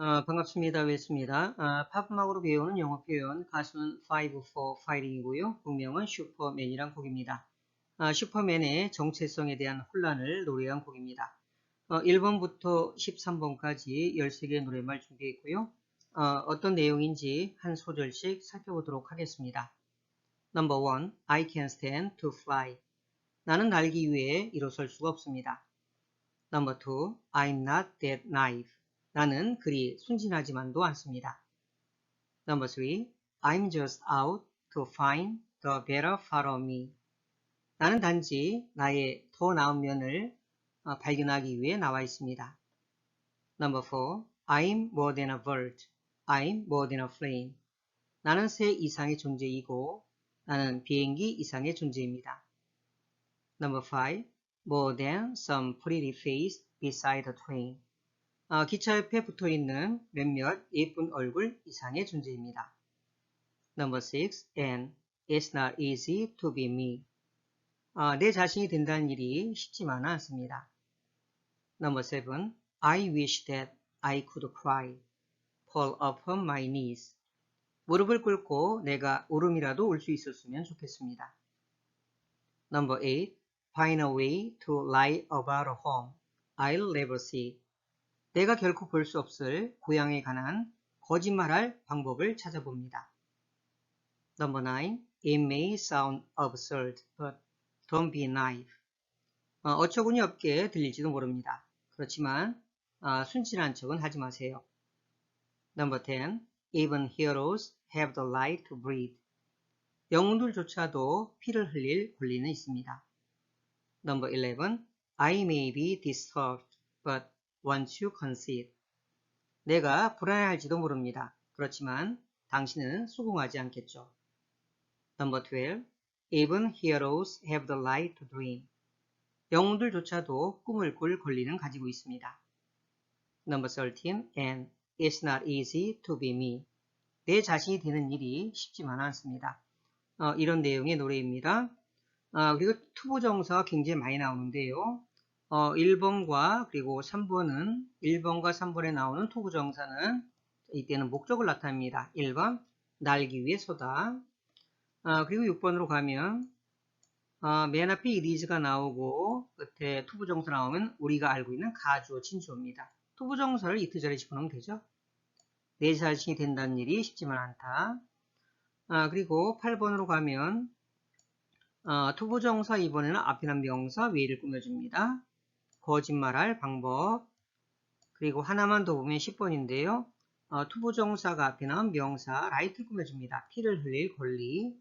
어, 반갑습니다. 웨스입니다. 어, 팝음악으로 배우는 영어 표현 가수는 Five for Fighting이고요. 곡명은 슈퍼맨이란 곡입니다. 어, 슈퍼맨의 정체성에 대한 혼란을 노래한 곡입니다. 어, 1번부터 13번까지 13개의 노래말 준비했고요. 어, 떤 내용인지 한 소절씩 살펴보도록 하겠습니다. Number 1. I can't stand to fly. 나는 날기 위해 일어설 수가 없습니다. Number 2. I'm not that naive. 나는 그리 순진하지만도 않습니다. Number 3. I'm just out to find the better part of me. 나는 단지 나의 더 나은 면을 어, 발견하기 위해 나와 있습니다. Number 4. I'm more than a bird. I'm more than a plane. 나는 새 이상의 존재이고 나는 비행기 이상의 존재입니다. Number 5. More than some pretty face beside the train. 어, 기차 옆에 붙어 있는 몇몇 예쁜 얼굴 이상의 존재입니다. Number 6. And it's not easy to be me. 어, 내 자신이 된다는 일이 쉽지만은 않습니다. Number 7. I wish that I could cry. Fall upon my knees. 무릎을 꿇고 내가 울음이라도 울수 있었으면 좋겠습니다. Number 8. Find a way to lie about a home I'll never see. 내가 결코 볼 수 없을 고향에 관한 거짓말할 방법을 찾아봅니다. Number 9. It may sound absurd, but don't be naive. 어, 어처구니 없게 들릴지도 모릅니다. 그렇지만 어, 순진한 척은 하지 마세요. Number 10. Even heroes have the right to breathe. 영웅들조차도 피를 흘릴 권리는 있습니다. Number 11. I may be disturbed, but once you concede. 내가 불안해할지도 모릅니다. 그렇지만 당신은 수긍하지 않겠죠. Number 12. Even heroes have the right to dream. 영웅들조차도 꿈을 꿀 권리는 가지고 있습니다. Number 13. And it's not easy to be me. 내 자신이 되는 일이 쉽지만 않습니다. 어, 이런 내용의 노래입니다. 어, 그리고 투부정사가 굉장히 많이 나오는데요. 어, 1번과 그리고 3번은 1번과 3번에 나오는 투부정사는 이때는 목적을 나타냅니다. 1번 날기 위해 서다. 어, 그리고 6번으로 가면 어, 맨 앞에 이리즈가 나오고 끝에 투부정사 나오면 우리가 알고 있는 가주어 진주어입니다. 투부정사를 이트 자리에 집어넣으면 되죠. 내 자신이 된다는 일이 쉽지만 않다. 아, 그리고 8번으로 가면 어, 투부정사 이번에는 앞이란 명사 위를 꾸며줍니다. 거짓말할 방법 그리고 하나만 더 보면 10번인데요. 어, 투부정사가 앞에 나온 명사 라이트 꾸며줍니다. 피를 흘릴 권리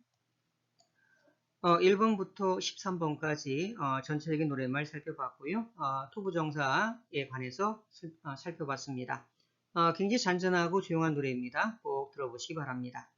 어, 1번부터 13번까지 어, 전체적인 노랫말 살펴봤고요. 어, 투부정사에 관해서 어, 살펴봤습니다. 어, 굉장히 잔잔하고 조용한 노래입니다. 꼭 들어보시기 바랍니다.